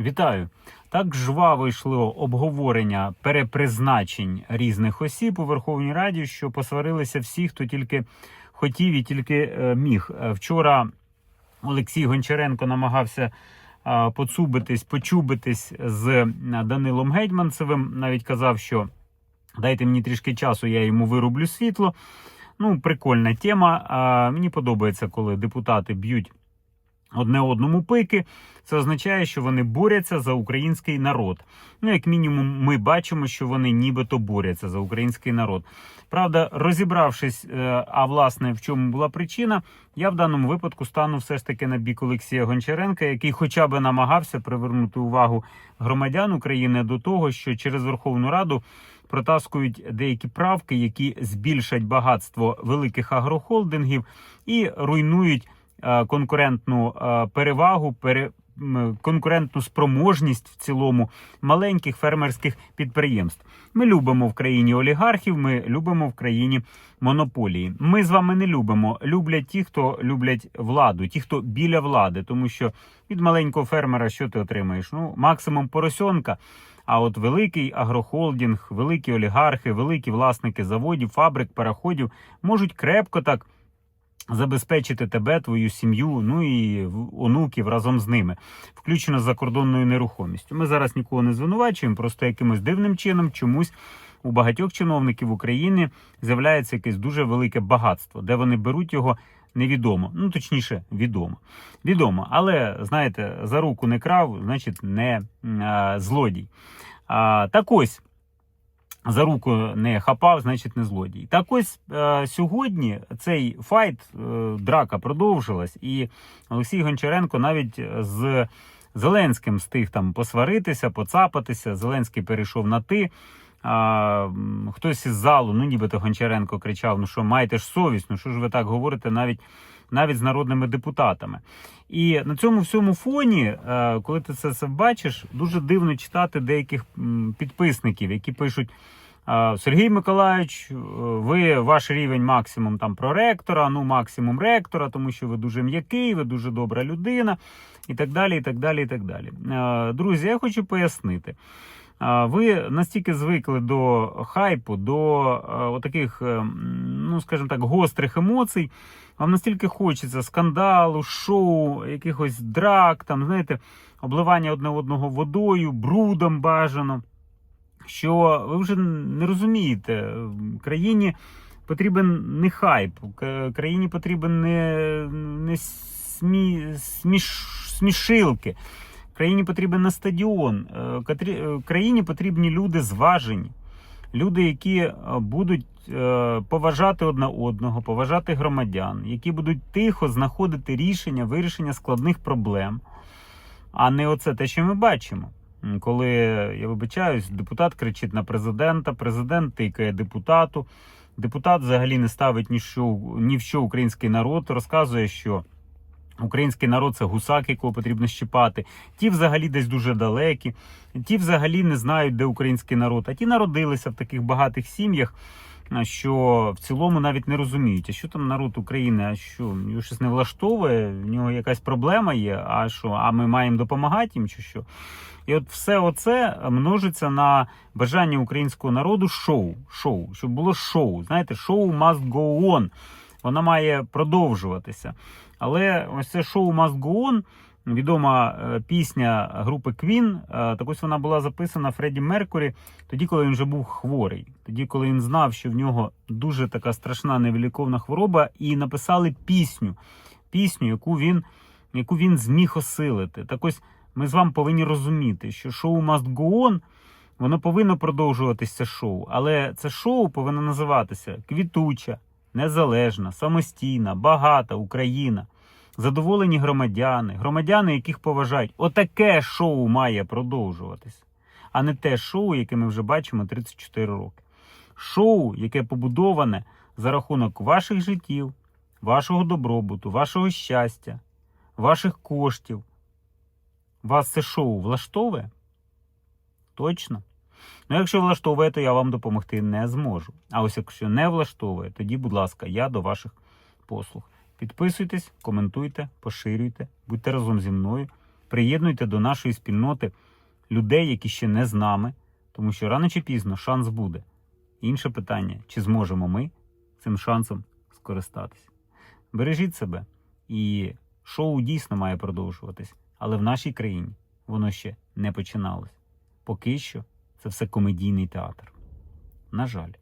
Вітаю! Так жваво йшло обговорення перепризначень різних осіб у Верховній Раді, що посварилися всі, хто тільки хотів і тільки е, міг. Е, Вчора Олексій Гончаренко намагався е, поцубитись, почубитись з Данилом Гетьманцевим. Навіть казав, що дайте мені трішки часу, я йому вирублю світло. Ну, прикольна тема. Мені подобається, коли депутати б'ють одне одному пики. Це означає, що вони борються за український народ. Ну, як мінімум, ми бачимо, що вони нібито борються за український народ. Правда, розібравшись, е, а власне в чому була причина, я в даному випадку стану все ж таки на бік Олексія Гончаренка, який хоча б намагався привернути увагу громадян України до того, що через Верховну Раду протаскують деякі правки, які збільшать багатство великих агрохолдингів і руйнують конкурентну е, перевагу, пере, конкурентну спроможність в цілому маленьких фермерських підприємств. Ми любимо в країні олігархів, ми любимо в країні монополії. Ми з вами не любимо. Люблять ті, хто люблять владу, ті, хто біля влади, тому що від маленького фермера що ти отримаєш? Ну, максимум поросенка. А от великий агрохолдинг, великі олігархи, великі власники заводів, фабрик, пароходів можуть крепко так забезпечити тебе, твою сім'ю, ну і онуків разом з ними, включно з закордонною нерухомістю. Ми зараз нікого не звинувачуємо, просто якимось дивним чином чомусь. У багатьох чиновників України з'являється якесь дуже велике багатство, де вони беруть його невідомо. Ну точніше, відомо. Відомо, але знаєте, за руку не крав, значить не а, злодій. А, так ось. За руку не хапав, значить не злодій. Так ось е, сьогодні цей файт, е, драка продовжилась, і Олексій Гончаренко навіть з Зеленським встиг там посваритися, поцапатися. Зеленський перейшов на ти. А, хтось із залу, ну нібито Гончаренко кричав: ну що, маєте ж совість, ну що ж ви так говорите навіть, навіть з народними депутатами. І на цьому всьому фоні, е, коли ти це все бачиш, дуже дивно читати деяких підписників, які пишуть. Сергій Миколаївич, е, ви ваш рівень максимум там проректора, ну максимум ректора, тому що ви дуже м'який, ви дуже добра людина, і так далі. і так далі, і так далі. Е, Друзі, я хочу пояснити. Ви настільки звикли до хайпу, до е, отаких, е, ну скажімо так, гострих емоцій. Вам настільки хочеться скандалу, шоу, якихось драк, там, знаєте, обливання одне одного водою, брудом бажано. Що ви вже не розумієте, країні потрібен не хайп, країні потрібен не, не смі, сміш, смішилки. Країні потрібен не стадіон. Е, е, Країні потрібні люди зважені, люди, які е, будуть поважати одне одного, поважати громадян, які будуть тихо знаходити рішення, вирішення складних проблем, а не оце те, що ми бачимо. Коли я вибачаюсь, депутат кричить на президента, президент тикає депутату. Депутат взагалі не ставить ні, що, ні в що український народ, розказує, що український народ це гусак, якого потрібно щипати. Ті взагалі десь дуже далекі, ті взагалі не знають, де український народ, а ті народилися в таких багатих сім'ях, що в цілому навіть не розуміють, а що там народ України, а що його щось не влаштовує, в нього якась проблема є, а що, а ми маємо допомагати їм чи що? І от все оце множиться на бажання українського народу шоу, шоу, щоб було шоу. Знаєте, шоу must go on. Вона має продовжуватися. Але ось це шоу Must Go On, відома е, пісня групи Queen, е, так ось вона була записана Фредді Меркурі тоді, коли він вже був хворий. Тоді, коли він знав, що в нього дуже така страшна невиліковна хвороба, і написали пісню, пісню, яку він, яку він зміг осилити. Так ось ми з вами повинні розуміти, що шоу Must Go On, воно повинно продовжуватися шоу, але це шоу повинно називатися Квітуча, незалежна, самостійна, багата Україна, задоволені громадяни, громадяни, яких поважають. Отаке шоу має продовжуватись, а не те шоу, яке ми вже бачимо 34 роки. Шоу, яке побудоване за рахунок ваших життів, вашого добробуту, вашого щастя, ваших коштів. Вас це шоу влаштовує? Точно? Ну, якщо влаштовує, то я вам допомогти не зможу. А ось якщо не влаштовує, тоді, будь ласка, я до ваших послуг. Підписуйтесь, коментуйте, поширюйте, будьте разом зі мною. приєднуйте до нашої спільноти людей, які ще не з нами, тому що рано чи пізно шанс буде. Інше питання: чи зможемо ми цим шансом скористатися? Бережіть себе, і шоу дійсно має продовжуватись, але в нашій країні воно ще не починалось. Поки що це все комедійний театр. На жаль.